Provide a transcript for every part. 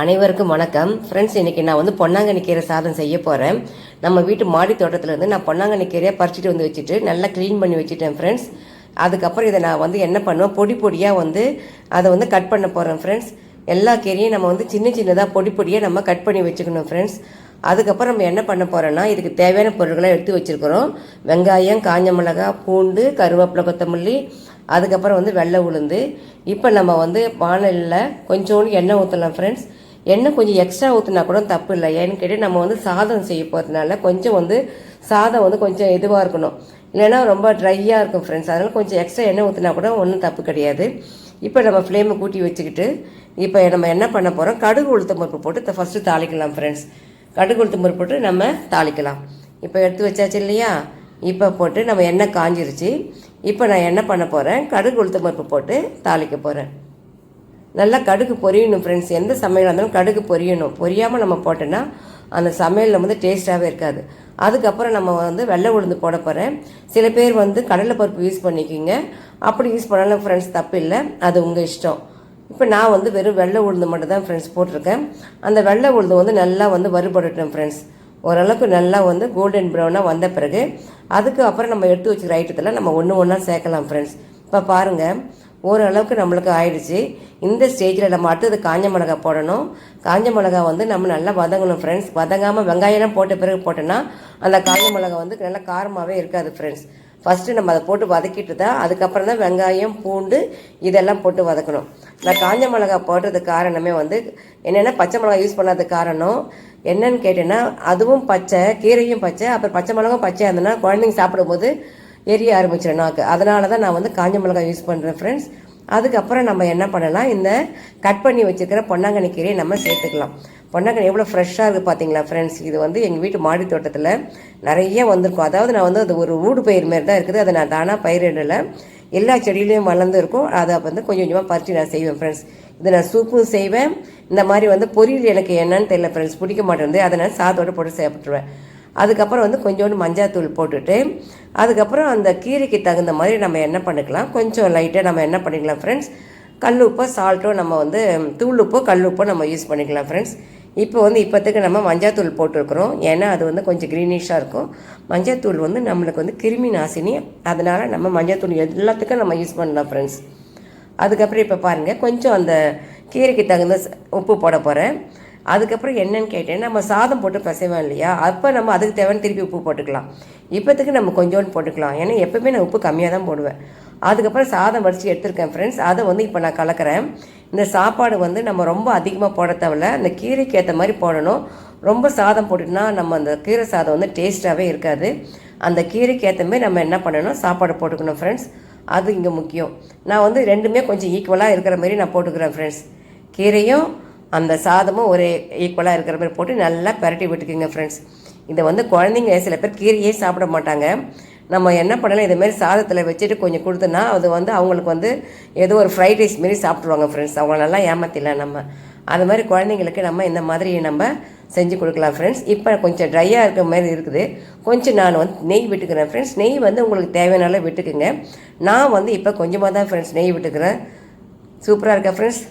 அனைவருக்கும் வணக்கம். ஃப்ரெண்ட்ஸ் இன்னைக்கு நான் வந்து பொன்னாங்கண்ணி கீரை சாதம் செய்ய போகிறேன் நம்ம வீட்டு மாடி தோட்டத்துலேருந்து நான் பொன்னாங்கண்ணி கீரையை பறிச்சுட்டு வந்து வச்சுட்டு நல்லா க்ளீன் பண்ணி வச்சுட்டேன் ஃப்ரெண்ட்ஸ் அதுக்கப்புறம் இதை நான் வந்து என்ன பண்ணுவேன் பொடி பொடியாக வந்து அதை வந்து கட் பண்ண போகிறேன் ஃப்ரெண்ட்ஸ் எல்லா கீரையும் நம்ம வந்து சின்ன சின்னதாக பொடி பொடியாக நம்ம கட் பண்ணி வச்சுக்கணும் ஃப்ரெண்ட்ஸ் அதுக்கப்புறம் நம்ம என்ன பண்ண போகிறோன்னா இதுக்கு தேவையான பொருட்களை எடுத்து வச்சுருக்கிறோம். வெங்காயம் காஞ்ச மிளகாய் பூண்டு கருவேப்பிலை கொத்தமல்லி அதுக்கப்புறம் வந்து வெள்ளை உளுந்து. இப்போ நம்ம வந்து வானலில் கொஞ்சோண்டு எண்ணெய் ஊற்றலாம் ஃப்ரெண்ட்ஸ் எண்ணெய் கொஞ்சம் எக்ஸ்ட்ரா ஊற்றினா கூட தப்பு இல்லை ஏன்னு கேட்டு நம்ம வந்து சாதம் செய்ய போகிறதுனால கொஞ்சம் வந்து சாதம் வந்து கொஞ்சம் இதுவாக இருக்கணும். இல்லைன்னா ரொம்ப ட்ரையாக இருக்கும் ஃப்ரெண்ட்ஸ் அதனால் கொஞ்சம் எக்ஸ்ட்ரா எண்ணெய் ஊற்றினா கூட ஒன்றும் தப்பு கிடையாது. இப்போ நம்ம ஃப்ளேமை கூட்டி வச்சுக்கிட்டு இப்போ நம்ம என்ன பண்ண போகிறோம் கடுகு உளுத்தம் பருப்பு போட்டு ஃபஸ்ட்டு தாளிக்கலாம் ஃப்ரெண்ட்ஸ் கடுகு உளுத்தம் பருப்பு போட்டு நம்ம தாளிக்கலாம். இப்போ எடுத்து வச்சாச்சு இல்லையா? இப்போ போட்டு நம்ம எண்ணெய் காஞ்சிருச்சு. இப்போ நான் என்ன பண்ண போகிறேன் கடுகு உளுத்தம் பருப்பு போட்டு தாளிக்க போகிறேன் நல்லா கடுகு பொரியணும் ஃப்ரெண்ட்ஸ் எந்த சமையலாக இருந்தாலும் கடுகு பொரியணும். பொரியாமல் நம்ம போட்டோன்னா அந்த சமையலில் வந்து டேஸ்ட்டாகவே இருக்காது. அதுக்கப்புறம் நம்ம வந்து வெள்ளை உளுந்து போட போகிறேன் சில பேர் வந்து கடலை பருப்பு யூஸ் பண்ணிக்கிங்க. அப்படி யூஸ் பண்ணாலும் ஃப்ரெண்ட்ஸ் தப்பு இல்லை அது உங்கள் இஷ்டம். இப்போ நான் வந்து வெறும் வெள்ளை உளுந்து மட்டும் தான் ஃப்ரெண்ட்ஸ் போட்டிருக்கேன். அந்த வெள்ளை உளுந்து வந்து நல்லா வந்து வறுபடட்டும் ஃப்ரெண்ட்ஸ் ஓரளவுக்கு நல்லா வந்து கோல்டன் ப்ரௌனாக வந்த பிறகு அதுக்கு அப்புறம் நம்ம எடுத்து வச்சுக்கிற ஐட்டத்தில் நம்ம ஒன்று ஒன்றா சேர்க்கலாம் ஃப்ரெண்ட்ஸ் இப்போ பாருங்கள் ஓரளவுக்கு நம்மளுக்கு ஆயிடுச்சு. இந்த ஸ்டேஜில் நம்ம அடுத்தது காஞ்ச மிளகா போடணும். காஞ்ச மிளகா வந்து நம்ம நல்லா வதங்கணும் ஃப்ரெண்ட்ஸ் வதங்காமல் வெங்காயம்லாம் போட்ட பிறகு போட்டோன்னா அந்த காஞ்ச மிளகா வந்து நல்லா காரமாகவே இருக்காது ஃப்ரெண்ட்ஸ் ஃபஸ்ட்டு நம்ம அதை போட்டு வதக்கிட்டு தான் அதுக்கப்புறம் தான் வெங்காயம் பூண்டு இதெல்லாம் போட்டு வதக்கணும். நான் காஞ்ச மிளகா போடுறதுக்கு காரணமே வந்து என்னென்னா பச்சை மிளகா யூஸ் பண்ணாத காரணம் என்னன்னு கேட்டேன்னா அதுவும் பச்சை கீரையும் பச்சை அப்புறம் பச்சை மிளகாவும் பச்சையாக இருந்ததுன்னா குழந்தைங்க சாப்பிடும்போது எரிய ஆரம்பிச்சிடும் நாக்கு. அதனால தான் நான் வந்து காஞ்ச மிளகாய் யூஸ் பண்ணுறேன் ஃப்ரெண்ட்ஸ் அதுக்கப்புறம் நம்ம என்ன பண்ணலாம்? இந்த கட் பண்ணி வச்சுருக்கிற பொன்னாங்கண்ணி கீரையை நம்ம சேர்த்துக்கலாம். பொன்னாங்கண்ணி எவ்வளோ ஃப்ரெஷ்ஷாக இருக்குது பார்த்தீங்களா ஃப்ரெண்ட்ஸ் இது வந்து எங்கள் வீட்டு மாடி தோட்டத்தில் நிறைய வந்திருக்கும். அதாவது நான் வந்து அது ஒரு ஊடு பயிர் மாரி தான் இருக்குது. அதை நான் தானாக பயிரிடலை. எல்லா செடியிலையும் வளர்ந்து இருக்கும். அதை வந்து கொஞ்சம் கொஞ்சமாக பறித்து நான் செய்வேன் ஃப்ரெண்ட்ஸ் இதை நான் சூப்பும் செய்வேன். இந்த மாதிரி வந்து பொரியல் எனக்கு என்னன்னு தெரியல ஃப்ரெண்ட்ஸ் பிடிக்க மாட்டேங்குது. அதை நான் சாதோடு போட்டு சாப்பிட்ருவேன் அதுக்கப்புறம் வந்து கொஞ்சோண்டு மஞ்சாத்தூள் போட்டுட்டு அதுக்கப்புறம் அந்த கீரைக்கு தகுந்த மாதிரி நம்ம என்ன பண்ணிக்கலாம் கொஞ்சம் லைட்டாக நம்ம என்ன பண்ணிக்கலாம் ஃப்ரெண்ட்ஸ் கல் உப்போ சால்ட்டோ நம்ம வந்து தூள் உப்போ கல் உப்போ நம்ம யூஸ் பண்ணிக்கலாம் ஃப்ரெண்ட்ஸ் இப்போ வந்து இப்போத்துக்கு நம்ம மஞ்சாத்தூள் போட்டிருக்கிறோம். ஏன்னா அது வந்து கொஞ்சம் க்ரீனிஷாக இருக்கும். மஞ்சாத்தூள் வந்து நம்மளுக்கு வந்து கிருமி நாசினி. அதனால் நம்ம மஞ்சாத்தூள் எல்லாத்துக்கும் நம்ம யூஸ் பண்ணலாம் ஃப்ரெண்ட்ஸ் அதுக்கப்புறம் இப்போ பாருங்கள் கொஞ்சம் அந்த கீரைக்கு தகுந்த உப்பு போட போகிறேன் அதுக்கப்புறம் என்னன்னு கேட்டேன் நம்ம சாதம் போட்டு பசைவோம் இல்லையா? அப்போ நம்ம அதுக்கு தேவையான திருப்பி உப்பு போட்டுக்கலாம். இப்போத்துக்கு நம்ம கொஞ்சோண்டு போட்டுக்கலாம். ஏன்னா எப்போவுமே நான் உப்பு கம்மியாக தான் போடுவேன். அதுக்கப்புறம் சாதம் வடித்து எடுத்திருக்கேன் ஃப்ரெண்ட்ஸ் அதை வந்து இப்போ நான் கலக்கிறேன். இந்த சாப்பாடு வந்து நம்ம ரொம்ப அதிகமாக போட தேவையில்ல. அந்த கீரைக்கு ஏற்ற மாதிரி போடணும். ரொம்ப சாதம் போட்டுட்டுனா நம்ம அந்த கீரை சாதம் வந்து டேஸ்ட்டாகவே இருக்காது. அந்த கீரைக்கு ஏற்ற மாதிரி நம்ம என்ன பண்ணணும்? சாப்பாடு போட்டுக்கணும் ஃப்ரெண்ட்ஸ் அது இங்கே முக்கியம். நான் வந்து ரெண்டுமே கொஞ்சம் ஈக்குவலாக இருக்கிற மாதிரி நான் போட்டுக்கிறேன் ஃப்ரெண்ட்ஸ் கீரையும் அந்த சாதமும் ஒரே ஈக்குவலாக இருக்கிற மாதிரி போட்டு நல்லா பரட்டி விட்டுக்குங்க ஃப்ரெண்ட்ஸ் இதை வந்து குழந்தைங்க சில பேர் கீரையே சாப்பிட மாட்டாங்க. நம்ம என்ன பண்ணலாம்? இதுமாரி சாதத்தில் வச்சுட்டு கொஞ்சம் கொடுத்தோன்னா அது வந்து அவங்களுக்கு வந்து ஏதோ ஒரு ஃப்ரைட் ரைஸ் மாரி சாப்பிட்ருவாங்க ஃப்ரெண்ட்ஸ் அவங்கள நல்லா ஏமாத்திடலாம் நம்ம. அது மாதிரி குழந்தைங்களுக்கு நம்ம இந்த மாதிரி நம்ம செஞ்சு கொடுக்கலாம் ஃப்ரெண்ட்ஸ் இப்போ கொஞ்சம் ட்ரையாக இருக்கிற மாதிரி இருக்குது. கொஞ்சம் நான் வந்து நெய் விட்டுக்கிறேன் ஃப்ரெண்ட்ஸ் நெய் வந்து உங்களுக்கு தேவையான விட்டுக்குங்க. நான் வந்து இப்போ கொஞ்சமாக தான் ஃப்ரெண்ட்ஸ் நெய் விட்டுக்கிறேன். சூப்பராக இருக்கா ஃப்ரெண்ட்ஸ்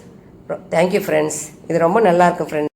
தேங்க்யூ ஃப்ரெண்ட்ஸ் இது ரொம்ப நல்லாயிருக்கும் ஃப்ரெண்ட்ஸ்